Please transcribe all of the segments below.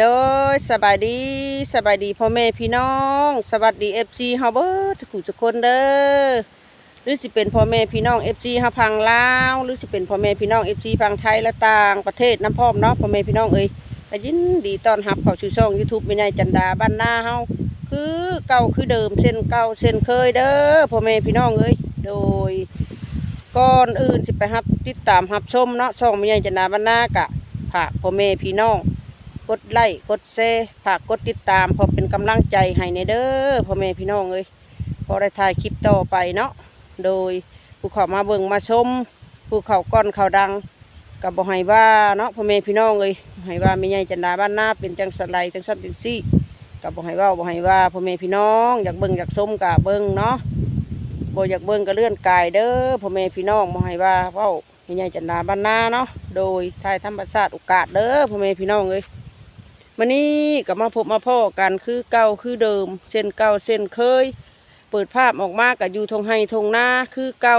โดยสบายดีสบายดีพ่อแม่พี่น้อง สวัสดีเอฟซีเฮาเบิร์ทุกทุกคนเด้อหรือสิเป็นพ่อแม่พี่น้องเอฟซีเฮาพังลาวหรือสิเป็นพ่อแม่พี่น้องเอฟซีพังไทยและต่างประเทศน้ำพร้อมเนาะพ่อแม่พี่น้องเอ้ยยินดีต้อนรับเข้าสู่ช่อง YouTube แม่ใหญ่จันดาบ้านนาเฮาคือเก่าคือเดิมเส้นเก่าเส้นเคยเด้อพ่อแม่พี่น้องเอ้ยโดยก่อนอื่นสิไปรับติดตามรับชมเนาะช่องแม่ใหญ่จันดาบ้านนากะฝากพ่อแม่พี่น้อง กดไลค์กดแชร์ฝากกดติดตามพอเป็นกำลังใจให้ในเด้อพ่อแม่พี่น้องเอ้ยพอได้ถ่ายคลิปต่อไปเนาะโดยผู้เขามาเบิ่งมาชมผู้เขาก้อนเขาดังกับบ่ให้ว่าเนาะพ่อแม่พี่น้องเอ้ยบ่ให้ว่าไม่ใหญ่จันดาบ้านนาเป็นจังสไลจังสั้นจังซี่กับบ่ให้ว่าบ่ให้ว่าพ่อแม่พี่น้องอยากเบิ่งอยากชมกะเบิ่งเนาะบ่อยากเบิ่งก็เลื่อนกายเด้อพ่อแม่พี่น้องบ่ให้ว่าเว้าไม่ใหญ่จันดาบ้านนาเนาะโดยถ่ายธรรมชาติโอกาสเด้อพ่อแม่พี่น้องเอ้ย มันนี้ก็มาพบมาพ่อกันคือเก่าคือเดิม เส้นเก่าเส้นเคย เปิดภาพออกมากับอยู่ทงไห้ทงหน้าคือเก่า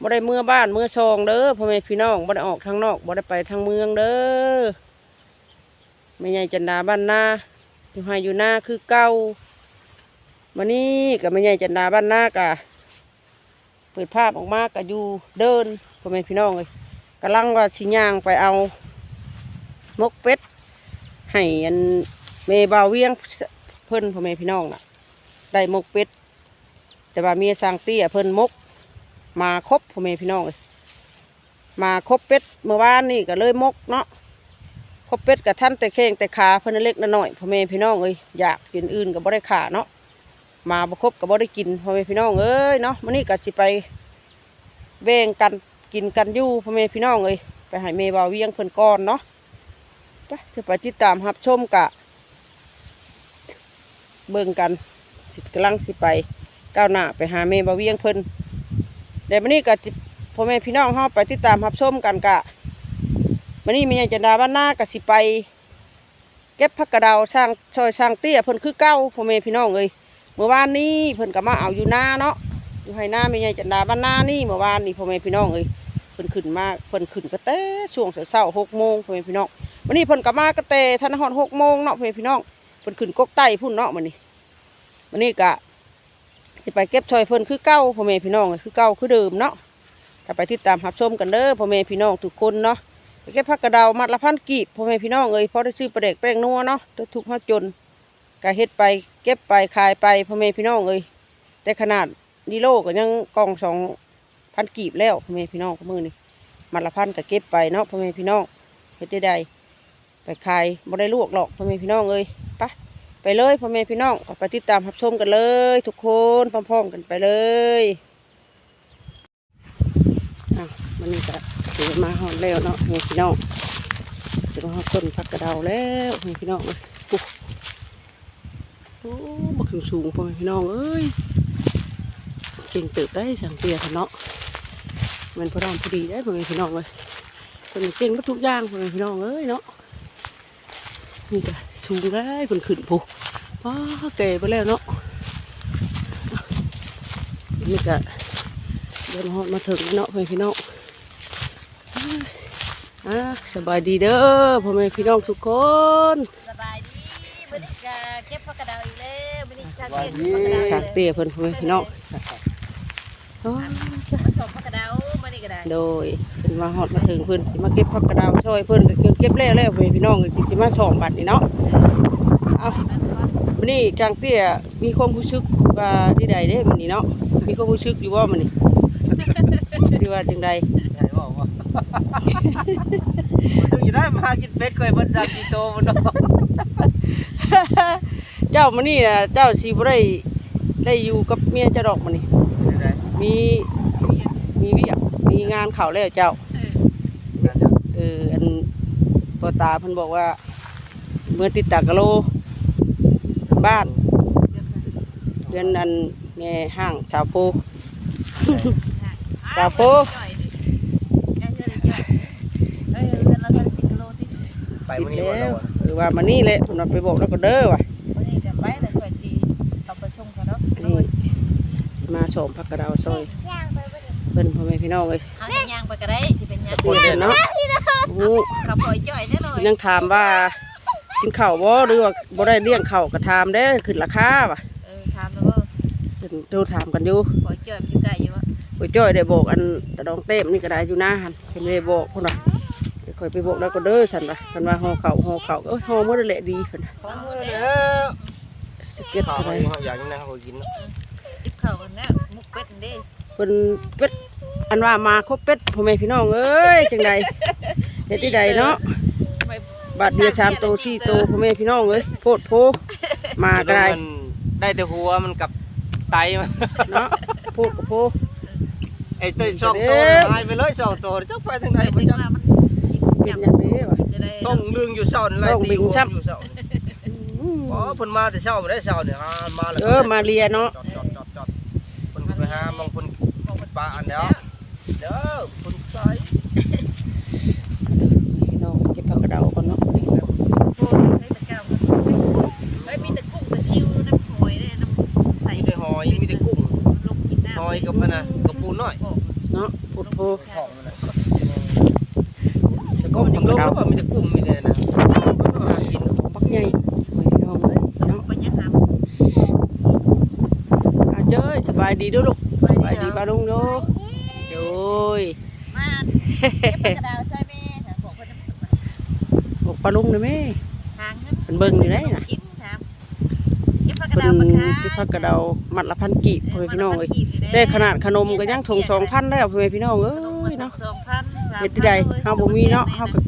บ่ได้เมื่อบ้านเมื่อซองเด้อพ่อแม่พี่น้องบ่ได้ออกทางนอกบ่ได้ไปทางเมืองเด้อไม่ใหญ่จันดาบ้านนาอยู่ไห้อยู่หน้าคือเก่าวันนี้กับไม่ใหญ่จันดาบ้านนากะเปิดภาพออกมากับอยู่เดินพ่อแม่พี่น้องเลยกำลังว่าสิย่างไปเอามกเป็ด ให้อันเมบาเวียงเพิ่นพ่อแม่พี่น้องน่ะ ได้มกเป็ดแต่ว่าเมียสร้างเตี้ยเพิ่นมก มาครบพ่อแม่พี่น้องเลยมาครบเป็ดเมื่อวานนี่ก็เลยมกเนาะครบเป็ดกับท่านแต่แข้งแต่ขาเพิ่นเล็กนน้อยพ่อแม่พี่น้องเอ้ยอยากกินอื่นก็บ่ได้ขาเนาะมาบ่ครบก็บ่ได้กินพ่อแม่พี่น้องเอ้ยเนาะมื้อนี้ก็สิไปแบ่งกันกินกันอยู่พ่อแม่พี่น้องเอ้ยไปให้เมบาเวียงเพิ่นก่อนเนาะ ไปเดี๋ยวไปติดตามรับชมกะ เบิ่งกัน สิกำลังสิไปก้าวหน้าไปหาเมบาเวียงเพิ่นเดี๋ยววันนี้กะสิพ่อแม่พี่น้องเฮาไปติดตามรับชมกันกะวันนี้มีนายจันดาบ้านหน้ากะสิไป เก็บผักกระดาวสร้างซอยสร้างเตี้ยเพิ่นคือเก้าพ่อแม่พี่น้องเอ้ยเมื่อวานนี้เพิ่นก็มาเอาอยู่หน้าเนาะอยู่ให้หน้ามีจันดาบ้านหน้านี่เมื่อวานนี้พ่อแม่พี่น้องเอ้ยเพิ่นขึ้นมาเพิ่นขึ้นก็แต่ช่วงเช้าๆหกโมงพ่อแม่พี่น้อง วันนี้เพิ่นกลับมากระเตทันหอนหกโมงเนาะพี่น้องเพิ่นขึ้นกกไต้พุ่นเนาะวันนี้วันนี้กะจะไปเก็บชอยเพิ่นคือเก้าพ่อแม่พี่น้องคือเก้าคือเดิมเนาะถ้าไปติดตามรับชมกันเด้อพ่อแม่พี่น้องทุกคนเนาะไปเก็บผักกระเดามัดละพันกีบพ่อแม่พี่น้องเอ้ยพอได้ซื้อปลาเด็กแป้งนัวเนาะตัวทุกข์เฮาจนกะเฮ็ดไปเก็บไปขายไปพ่อแม่พี่น้องเอ้ยแต่ขนาดดีโลก็ยังกองสองพันกีบแล้วพ่อแม่พี่น้องก็มือนี่มัดละพันก็เก็บไปเนาะพ่อแม่พี่น้องเฮ็ดได้ ไปขายบ่ได้ลวกหรอกพ่อแม่พี่น้องเอ้ยไปไปเลยพ่อแม่พี่น้องไปติดตามรับชมกันเลย ทุกคนพร้อมๆกันไปเลยอะมันนี่ก็ถือมาหอดแล้วเนาะพ่อแม่พี่น้องจะมาหอดต้นผักกระเดาแล้วพ่อแม่พี่น้องเลยปุ๊บโอ้บักสูงๆพ่อแม่พี่น้องเอ้ยเก่งเติบได้สั่งเตียเนาะมันพอดอมพอดีได้พ่อแม่พี่น้องเลยคนเก่งก็ทุกอย่างพ่อแม่พี่น้องเอ้ยเนาะ นี่ก็สูงได้เพิ่นขึ้นผู้ว้าแก่ไปแล้วเนาะนี่ก็เดินฮอดมาถึงแล้วเนาะพ่อแม่พี่น้องอะสบายดีเด้อพ่อแม่พี่น้องทุกคนสบายดีวันนี้จะเก็บผักกระเดาอีกแล้ววันนี้จะเก็บผักกระเดาสากเตี้ยเพิ่นพ่อแม่พี่น้องอ๋อมาส่งผักกระเดามานี่ ก็ได้โดยเพิ่นมาฮอดมาถึงเพิ่นสิมาเก็บผักกระดาวช่วยเพิ่นก็เก็บแล้วแล้วพ่อแม่พี่น้องก็สิมาสองบัดนี่เนาะเอาวันนี้จางเตี้ยมีความรู้สึกว่าที่ใดเด้มันนี้เนาะมีความรู้สึกอยู่ว่ามันนี่ที่ว่าจังใดใช่บอกว่ามันอยู่ได้มากินเป็ดเคยมันสักกิโตมันเนาะเจ้ามันนี่นะเจ้าสีบ่ได้ได้อยู่กับเมียเจ้าดอกมันนี่มีมีเวิ มีงานเข่าแล้วเจ้า เออ อันพ่อตาเพิ่นบอกว่า เมื่อติดตากะโล บ้านเดือนอันแม่ห้างสาวโพสาวโพไปติดวันนี้แล้วันวหรือว่ามันนี่แหละผมไปบอกแล้วก็เด้อว่ะวันนี้จะไปแต่ข่อยสิเอาไปชมกันเนาะนี่มาชมพักกระดาวซอย เพิ่นพ่อแม่พี่น้องเลยเอาย่างไปก็ได้สิเป็นย่างเพิ่นเนาะโอ้โหขับปล่อยจ่อยแน่นอนยังถามว่ากินข้าวบ่หรือว่าบ่ได้เลี้ยงข้าวก็ถามเด้อขึ้นราคาว่ะเออถามแล้วว่าเพิ่นโทรถามกันอยู่ขอเจออยู่ไกลอยู่วะโอ้ยจ้อยได้บอกอันตะดองเต้มนี่ก็ได้อยู่นะหั่นเพิ่นได้บอกพุ่นน่ะเดี๋ยวค่อยไปบอกแล้วก็เด้อสั่นว่าเพิ่นว่าห่อข้าวห่อข้าวเอ้ยห่อมื้อนั่นแหละดีเพิ่นน่ะของมือเด้อสเก็ตข้าวเท่าไหเขาร่ อยากยังไงเขาก็กินเนาะ ติบเข่ากันนะมุกเป็ดนี่เพิ่นเป็ดอันว่ามาครบเป็ดพ่อแม่พี่น้องเอ้ยจังไดเฮ็ดที่ใดเนาะไม่บาทเดียวชามโตสี่โตพ่อแม่พี่น้องเอ้ยโพดโพมาก็ได้มันได้แต่หัวมันกับไตมันเนาะโพดกับโพไอ้เต้ยช่องโตหายไปเลยช่องโตจักไปทางไหนไปบ่ถึงจักว่ามันเป็นอย่างนี้วะจะได้ต้องลืงอยู่เช้านี่ไล่ต้องตีบิ่งหัวซ้ำอยู่เช้าอืมอ๋อเพิ่นมาแต่เช้าบ่ได้เช้าเนี่ยหามาแล้วเออมาเรียเนาะ เพิ่นก็ไปหามองเพิ่นปลาอันเดียวเด้อเพิ่นใส่พี่น้องเก็บผักกระเดาก่อนเนาะโอ้ยเฮ้ยตะเก้าเฮ้ยมีแต่กุ้งแต่ชิวน้ำหอยเนี่ยน้ำใสมีแต่หอยมีแต่กุ้งลงกินน้ำหอยกับพะนะกับปูน้อยเนาะโพดโพของมันน่ะแต่ก็มันยังลงแล้วว่ามีแต่กุ้งมีแต่นะกินปักใหญ่พี่น้องเอ้ยเนาะไปยังหาอาเจ้ยสบายดีเด้วยลูกส บายดีป้าลุงโยโอ้ยมาเก็บกระดาษใช่ไหมบอกเพิ่นบอกป้าลุงเลยแม่ทางเพิ่นเบิ่งอยู่ได้น่ะกินถามเก็บผักกระเพิ่ดาษนมาขายเก็บผักกระเดามัดละพันกีบพ่อแม่พี่น้องเอ้ยได้ขนาดขนมก็ยังทงสองพันแล้วพ่อแม่พี่น้องเอ้ยเนาะสองพันสามเฮ็ดที่ใดเฮาบ่มีเนาะเฮาก็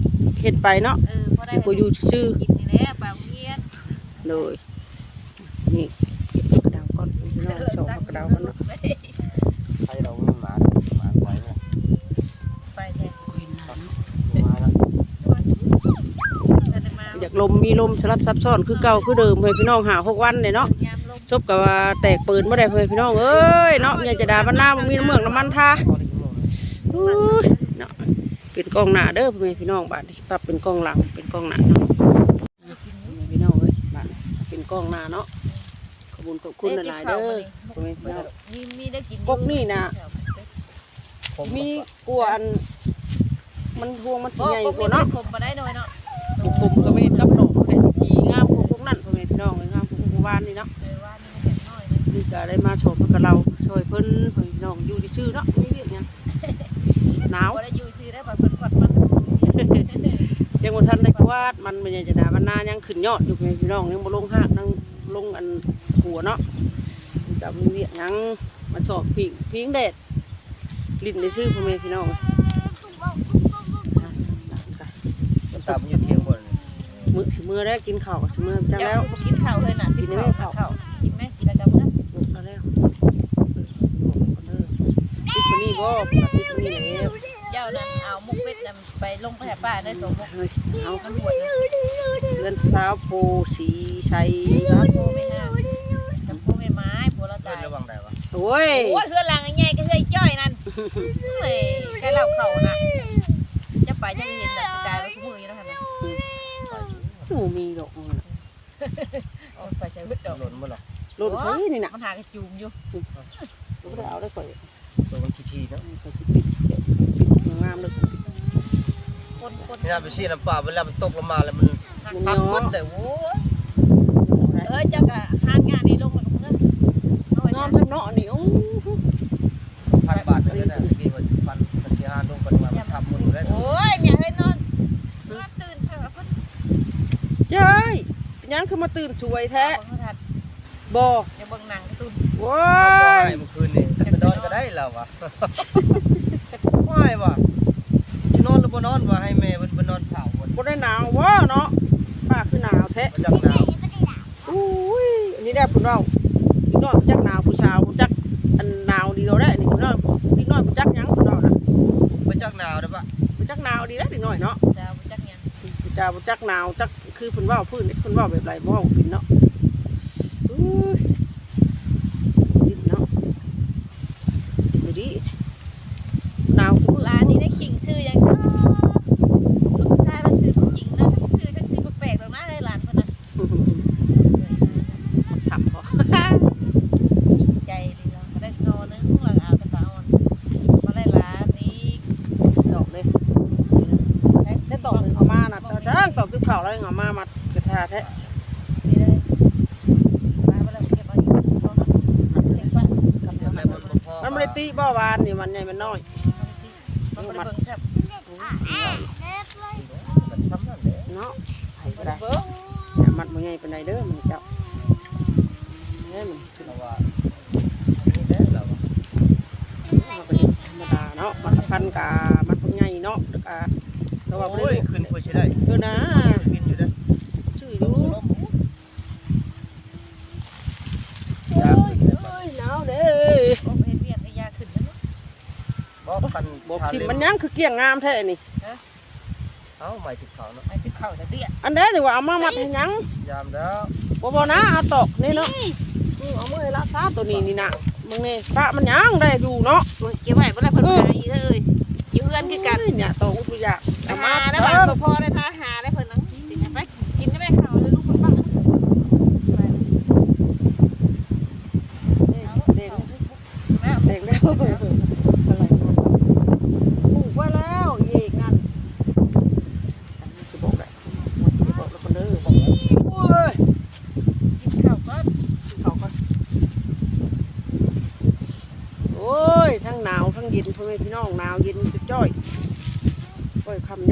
เฮ็ดไปเนาะเออพอได้เดี๋ยวก็อยู่ซื่อกินนี่แหละปลาเพี้ยนเลยนี่เก็บผักกระเดาก่อนพี่น้องชอบผักกระเดาก่อนเนาะ ให้เราไม่มามาไว้เนี่ย ไปแทน คุยนาน มาแล้ว จะได้มา อยาก ลมมีลมสลับซับซ้อนคือเก่าคือเดิมเพื่อนพี่น้องหาหกวันเลยเนาะยามลมซบกับว่าแตกปืนบ่ได้เพื่อนพี่น้องเอ้ยเนาะอยากจะด่าบ้านหน้าบ่มีน้ำเมืองน้ำมันท่าอุ้ยเนาะเป็นกล้องหน้าเด้อพ่อแม่พี่น้องบาดนี้ปรับเป็นกล้องหลังเป็นกล้องหน้าเนาะพ่อแม่พี่น้องเอ้ยบาดนี้เป็นกล้องหน้าเนาะขอบคุณขอบคุณหลายๆเด้อพ่อแม่พี่น้องมีมีได้กินพวกนี่น่ะมีกลัวอันมันทวงมันสิโอ้ใหญ่พวกกนี้ว่าเนาะผมมาได้หน่อยเนาะ พ่อแม่พี่น้องเอ้ยงามกว่าพวกวานนี่เนาะเออว่านี่มันแข็งหน่อยนะนี่ก็ได้มาโชว์เพื่นกับเราช่วยเพิ่นเพิ่นพี่น้องอยู่ที่ชื่อเนาะไม่เรียกหยังหนาวบ่ได้อยู่ซื้อได้บ่เพิ่นกดมันยังบ่ทันได้กวาดมันมันยังจะด่ามันนายังขึ้นยอดอยู่พี่พี่น้องยังบ่ลงหากนั่งลงอันหัวเนาะกับมีเวียกหยังมาชอบพิงพิงแดดลิ้นได้ชื่อพ่อแม่พี่น้อง ตามอยู่เที่ยงบน มื้อสิมื้อได้กินข้าวก็สิมื้อจังแล้แล้ววกินข้าวเลยน่ะกินได้ไหมข้าวข้าวกินไหมกินแล้วกันมื้อลุกแล้วแล้วติดคนนี้บ่ติดคนนี้แล้วเจ้านั่นเอามุกเป็ดนั่นไปลงไปหาป้าได้สองมุกเฮ้ยเอามันบวชนะเงินสาวโพสีชัยครับโพไม่ห้าจับโพไม่ไม้โพละเพื่อตานยระวังได้ปะโอ้ยโอ้ยเฮือนหลังใหญ่ก็เฮือยจ้อยนั่นเฮ้ยแค่เล่าเขาน่ะจะไปจะเห็นน่ะกลายเป็นมืออยู่แล้วค่ะนะ หนูมีดอกมันน่ะเอาไปใช้วิทย์ดอกหล่นบ่หรอกรถใช้นี่น่ะมันหากระจูมอยู่บ่ได้เอาได้ก่อยตัวมันทีๆเนาะก็สิปิดปิดงามเลยคนคนนี่น่าไปซีน้ำปลาเวลามันตกลงมาแล้วมันหักพักมันแต่โว้ยเออจักอะหานงานนี้ลงแล้วก็เพื่อนเอาไว้งามทำทั้งเนาะนี่โอ้ พันบาทเลยนะกี่วันพันพันที่ห้าลงกันมาทำมือได้ โอ้ยเมียให้นอนนอนตื่นเถอะเพิ่น ยายเป็นหยังคือมาตื่นช่วยแท้เบิ่งโทรทัศน์บ่อย่าเบิ่งหนังการ์ตูนว้าว่ายยเมื่อคืนนี่ไปนอนก็ได้แล้ววะ ว่ายว่ะจะนอนหรือบ่นอนวะให้แม่มันไปนอนเผาบนบ่ได้หนาวว้าเนาะป้าคือหนาวแท้มันจังหนาวอุ้ยอันนี้ได้ผุนเราพี่น้อยบ่จักหนาวผู้ชาวบ่จักอันหนาวดีเราได้นี่พี่น้อยพี่น้อยบ่จักหยังผู้เราน่ะมันจังหนาวได้ปะบ่จักหนาวดีแล้วพี่น้อยเนาะ สาวบ่จักหยังผู้ชาวบ่จักหนาวจัก คือเพิ่นว่าพื้นเพิ่นว่าแบบไรบ่เว้าเป็นเนาะอุ้ยดิ้นเนาะดูดิหนาวกู ร้านนี้ได้ขิงชื่อหยังก็ลูกชายเราซื้อผู้หญิงนะทั้งชื่อทั้งชื่อแปลกๆตรงนั้นเลยหลานเพิ่นน่ะ ทำพอ ใจดีเนาะก็ได้นอนนึงหลังเอาตะตาอ่อนมาได้ร้านนี้ ดอกเลยได้ดอกหนึ่งเอามานะแต่จ้างดอกคือเผาแล้วยังเอามามัดกระทาแท้ ติบ่หวานนี่ มันใหญ่มันน้อยมันบ่ได้เบิ่งแซ่บมันทำนั่นแหละเนาะไผบ่ก็ได้ได้เบิ่งอย่ามัดบ่ใหญ่ปานใดเด้อมันเจ้าเด้อมันเราว่านี่แหละเราว่าเอาไปธรรมดาเนาะมัดละพันกะมัดบ่ใหญ่เนาะแล้วก็แต่ว่าบ่โอ้ได้ยขึ้นไปใช่ได้เออนะกินอยู่เด้อ ชื่ออยู่ ลมยาขึ้นเลย เอ้ยหนาวเด้อ บ่เฮ็ดเวียกให้ยาขึ้นนั่นเนาะ บ่พันบอกทิมมันยังคือเกี้ยงงามแท้นี่ เอ้าไม่ติดเขาเนาะไอ้ที่เข้าแต่เตี้ยอันเด้อนี่ว่าเอามามัดให้หยังยามแล้วบ่บ่นะเอาตอกนี่เนาะอือเอามือให้รักษาตัวนี้นี่น่ะมึงนี่พระมันยังได้อยู่เนาะโอ้ยเก็บไว้บ่ได้เพิ่นหาอีกเด้อเอ้ยอยู่เฮือนคือกันเอ้ยเนี่ยตัวอุปยากไปหาแล้วบ้านบ่พอได้ท่าหาได้เพิ่นนังติดไปกินได้แม่ข้าวเลยลูกคนบ้างเด็กแม่เด็กแล้วอะไรเนาะปลูกไว้แล้วเอกนั่นอันนี้จะบอกแหละจะบอกแล้วคนเด้อบอกแล้วโอ้ย กินข้าวก่อน เขาก็โอ้ย ทั้งหนาวทั้งเย็นพ่อแม่พี่น้องหนาวเย็นจุดจ้อย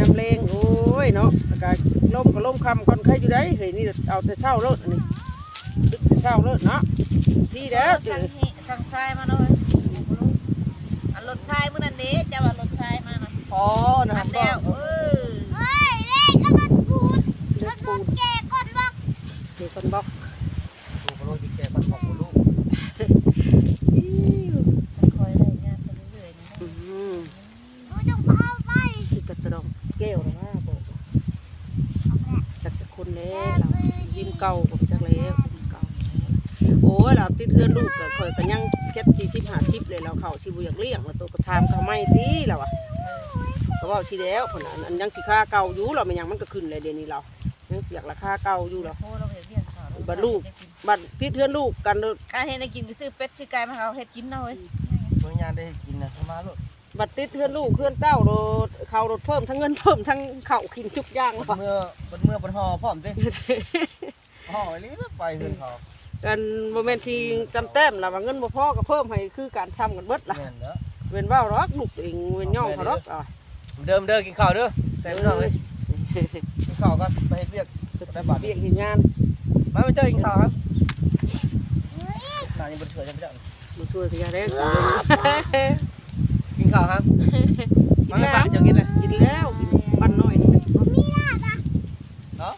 โอ้ยคำยำเลงโอ้ยเนาะอากาศลมก็ลมคำก่อนใครอยู่ได้เฮ้ยนี่เอาแต่เช้าเลิศอันนี้ดึกแต่เช้าเลิศเนาะที่แล้วเจสั่องให้สั่งทรายมาหน่อยอันรถทรายมื้อนั้นเด้จะว่ารถทรายมานะพอนะคอัรับนแล้วเออ เลือดปูนเด็กคนบอก ดูเขาลงที่แก่บ้านของลูก อิ๊ว คอยได้งานไปเรื่อยๆนะ อืมสิกระตรองแก้วหรือว่าบอกจากจะคนแล้วเรายิ้มเก่าผมจากแล้วยิ้มเก่าโอ้ยเราติดเพื่อนลู กก็คอยกันยังแค่สี่สิบห้าสิบเลยเราเข้าชิบุอยากเลี้ยงเราตัวกระทามเขาไม่สิเราอะเขาบอกชีแล้วคนนั้นอันยังสิค่าเก่าอยู่เราไม่ยังมันก็ขึ้นเลยเดี๋ยวนี้เรายังเสียกราคาเก่าอยู่เราโอ้เราเฮ็ดเวียนข้าวบัดลูกบัดติดเพื่อนลูกกันเด้อการเฮ็ดให้กินก็ซื้อเป็ดซื้อไก่มาเอาเฮ็ดกินเนาะเว้ยเมื่อยานได้กินนะมาลูกบัดติดเพื่อนลูกเพื่อนเต้าโดดเขาโดดเพิ่มทั้งเงินเพิ่มทั้งเข่าขินทุกอย่างบว่ะนเมื่อบนเมื่อบนห่อพร้อมสิห่อไอ้นี่ไปเฮือนเขา กันโมเมนต์ที่จำแต้มแล้วว่าเงินบ่พอก็เพิ่มให้คือการซ้ำกันเบิดล่ะแม่นเด้อเว้นเว้าหรอกลูกเองเว้นย่องเขาหรอกอะเดิมเด้อกินข้าวเด้อแต่ไม่ต้องเลยกินข้าวก็ไปเฮ็ดเวียกได้บาทเบียกเห็นงานมาไปเจอกินข้าวครับนานยังบ่เถื่อนยังไม่ได้มาช่วยกันได้กินข้าวครับมาไม่ปากจะกินเลยกินแล้วกินปั้นน้อยนี่เนาะ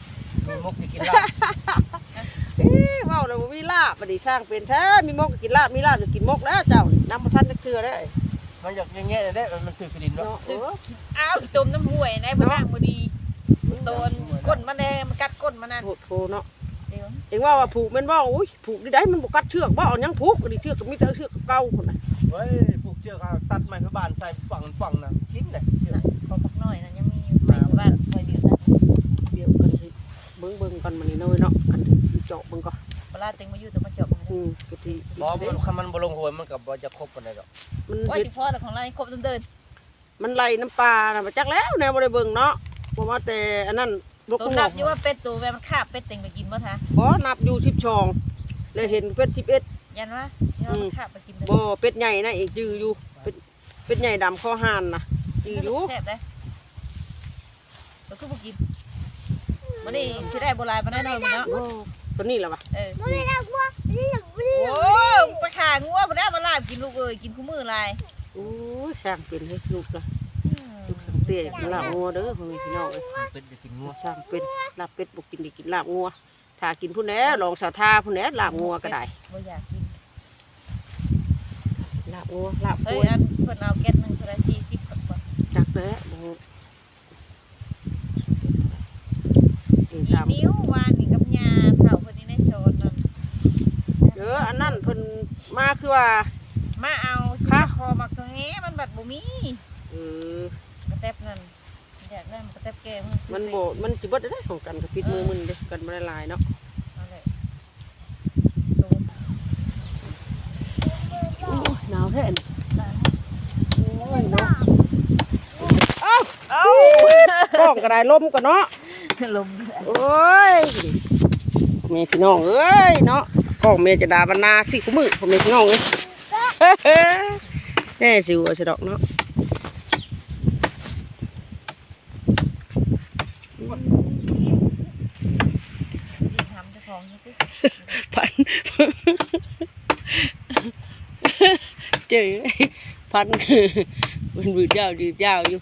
มีมุกจะกินลาบเอ้ยเว้าแล้วบ่มีลาบบัดนี้สร้างเป็นแท้มีมกก็กินลาบมีลาบก็กินมกแล้วเจ้านี่น้ำบ่ทันจะเชื่อได้มันอยากอย่างเงี้ยได้มันถือกระดินเนาะเนาะเอออ้าวอีต้มน้ำห้วยนายบ่นางบ่ดีโดนก้นมันแดงมันกัดก้นมันนั่นโหดโทเนาะเดี๋ยวเองว่าว่าผูกแม่นว่าโอ้ยผูกได้มันบ่กัดเชือกบ่เอาหยังผูกก็ดิเชือกก็มีแต่เชือกเก่าพุ่นน่ะเฮ้ยผูกเชือกเอาตัดไม้พระบานใส่ฝั่งฝั่งนะกินเลยเชือกเขาพักน้อยนั่นยังมีอยู่ไปอยู่บ้านคอยเดือดนะเดี๋ยวกันสิเบิ่งเบิ่งกันมานี่น้อยเนาะกันสิเจาะเบิ่งก่อนป ลาเต็งมาอยู่แต่มาจบมันอืมกะทิบอมันคันมันบ่ลงหวยมันกับบ่จะครบกันได้ดอกมันโอ้ยเฮ็ดที่พ่อแต่ของเราครบเดินมันไหลน้ำปลาน่ะมาจักแล้วแนวบ่ได้เบิ่งเนาะเพราะว่าแต่อันนั้นลูกตัวงนัอบอยู่ว่าเป็ดตัวแม่มันคาบเป็ดเต็งไปกินบ่ทะบ่นับอยู่12เลยเห็นเป็ด11ยันว่ายันว่ามันคาบไปกินเด้อบ่เป็ดใหญ่นะอีกจืออยู่เป็ดเป็ดใหญ่ดำคอห่านน่ะจืออยู่แซ่บได้เราคือบ่กินวันนี้สิได้โบราณมาแน่นอนมื้อเนาะโอ้ ตัวนี้ล่ะวะเออโอ้ไปขางัวบ่ได้มาลาบกินลูกเอ้ยกินคู่มือลายโอ้ยสร้างเป็นให้ลูกล่ะลูกสังเตี้ยกินลาบงัวเด้อพ่อแม่พี่น้องเอ้ยเป็นจะกินงัวสร้างเป็นลาบเป็ดบ่กินได้กินลาบงัวถ้ากินผู้แหน่ลองสาวทาผู้แหน่ลาบงัวก็ได้บ่อยากกินลาบงัวลาบเฮ้กยล้วยอันเพิ่นเอาแก๊สหนึงเท่าไหร่40บาทกว่าจักแล้บ่เองอีตามนิ้ววานนี่กับยาเฒ่าเพิ่นนี่ในโซนนั่น เอออันนั้นเพิ่น มาคือว่า มาเอาสิค่ะมาคอมักตัวแฮมันบัดบ่มีเออกระแตบนั่นอยากได้มันกระแตบแก้มมันบ่มันสิเบิดได้ของกันกับปิดมือมันเด้กันบ่ได้หลายเนาะนั่นแหละตัวโอ้ยหนาวแท้นี่โอ้ยเนาะเอ้าเอ้ากล้องก็ได้ลมก็เนาะลมโอ้ยแม่พี่น้องเอ้ยเนาะ พ่อเมียจะด่าบรรณาสิกูมือผมเมียงงเลยแน่สิวสะดอกเนาะพันเจอพันมันบืดเจ้าดีเจ้าอยู่